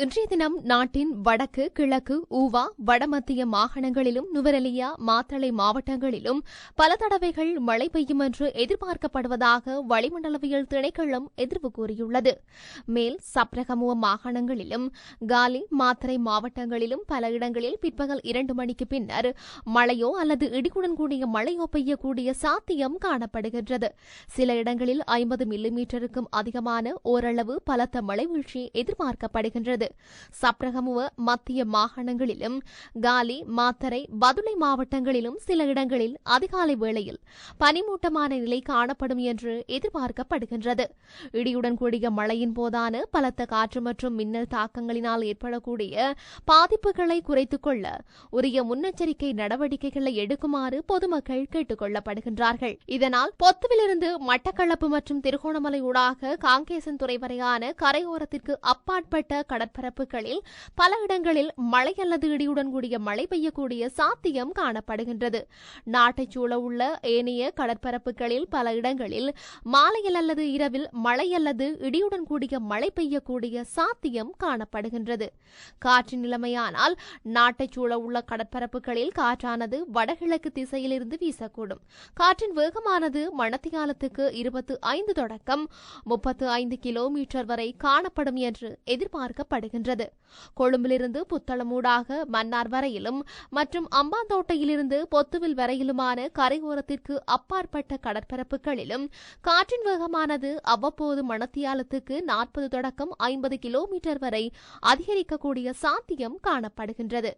இன்றைய தினம் நாட்டின் வடக்கு கிழக்கு ஊவா வடமத்திய மாகாணங்களிலும் நுவரெலியா மாத்தளை மாவட்டங்களிலும் பல தடவைகள் மழை பெய்யும் என்று எதிர்பார்க்கப்படுவதாக வளிமண்டலவியல் திணைக்களம் எதிர்வு கூறியுள்ளது. மேல் சப்ரகமுவ மாகாணங்களிலும் காலி மாத்தரை மாவட்டங்களிலும் பல இடங்களில் பிற்பகல் இரண்டு மணிக்கு பின்னர் மழையோ அல்லது இடியுடன் கூடிய மழையோ பெய்யக்கூடிய சாத்தியம் காணப்படுகின்றது. சில இடங்களில் ஐம்பது மில்லிமீட்டருக்கும் அதிகமான ஓரளவு பலத்த மழை வீழ்ச்சி எதிர்பார்க்கப்படுகின்றது. சப்ரகமுவ மத்திய மாகாணங்களிலும் காலி மாத்தரை பதுளை மாவட்டங்களிலும் சில இடங்களில் அதிகாலை வேளையில் பனிமூட்டமான நிலை காணப்படும் என்று எதிர்பார்க்கப்படுகின்றது. இடியுடன் கூடிய மழையின் போதான பலத்த காற்று மற்றும் மின்னல் தாக்கங்களினால் ஏற்படக்கூடிய பாதிப்புகளை குறைத்துக் கொள்ள உரிய முன்னெச்சரிக்கை நடவடிக்கைகளை எடுக்குமாறு பொதுமக்கள் கேட்டுக் கொள்ளப்படுகின்றார்கள் இதனால் பொத்துவிலிருந்து மட்டக்களப்பு மற்றும் திருகோணமலை ஊடாக காங்கேசன் துறை வரையான கரையோரத்திற்கு அப்பாற்பட்ட கடற்படை நிலப்பரப்புகளில் பல இடங்களில் மழை அல்லது இடியுடன் கூடிய மழை பெய்யக்கூடிய சாத்தியம் காணப்படுகின்றது. நாட்டைச் சூழ உள்ள ஏனைய கடற்பரப்புகளில் பல இடங்களில் மாலையில் அல்லது இரவில் மழை அல்லது இடியுடன் கூடிய மழை பெய்யக்கூடிய சாத்தியம் காணப்படுகின்றது. காற்றின் நிலைமையானால் நாட்டைச் சூழ உள்ள கடற்பரப்புகளில் காற்றானது வடகிழக்கு திசையிலிருந்து வீசக்கூடும். காற்றின் வேகமானது மணத்தியாலத்துக்கு இருபத்து ஐந்து தொடக்கம் முப்பத்து ஐந்து கிலோமீட்டர் வரை காணப்படும் என்று எதிர்பார்க்கப்படுகிறது. எதிர்பார்க்கப்படுகின்றது கொழும்பிலிருந்து புத்தளமூடாக மன்னார் வரையிலும் மற்றும் அம்பாந்தோட்டையிலிருந்து பொத்துவில் வரையிலுமான கரையோரத்திற்கு அப்பாற்பட்ட கடற்பரப்புகளிலும் காற்றின் வேகமானது அவ்வப்போது மணத்தியாலத்துக்கு நாற்பது தொடக்கம் ஐம்பது கிலோமீட்டர் வரை அதிகரிக்கக்கூடிய சாத்தியம் காணப்படுகின்றது.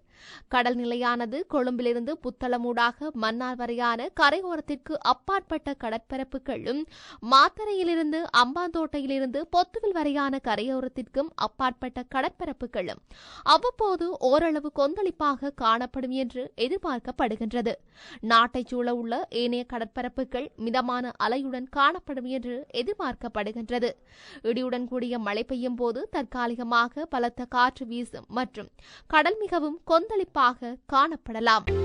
கடல் நிலையானது கொழும்பிலிருந்து புத்தளமூடாக மன்னார் வரையான கரையோரத்திற்கு அப்பாற்பட்ட கடற்பரப்புகளும் மாத்தரையிலிருந்து அம்பாந்தோட்டையிலிருந்து பொத்துவில் வரையான கரையோரத்திற்கும் அப்பாற்பட்ட கடற்பரப்புகளும். அவ்வப்போது ஓரளவு கொந்தளிப்பாக காணப்படும் என்று எதிர்பார்க்கப்படுகின்றது. நாட்டை சூழ உள்ள ஏனைய கடற்பரப்புகள் மிதமான அலையுடன் காணப்படும் என்று எதிர்பார்க்கப்படுகின்றது. இடியுடன் கூடிய மழை பெய்யும் போது தற்காலிகமாக பலத்த காற்று வீசும் மற்றும் கடல் மிகவும் கொந்தளிப்பாக காணப்படலாம்.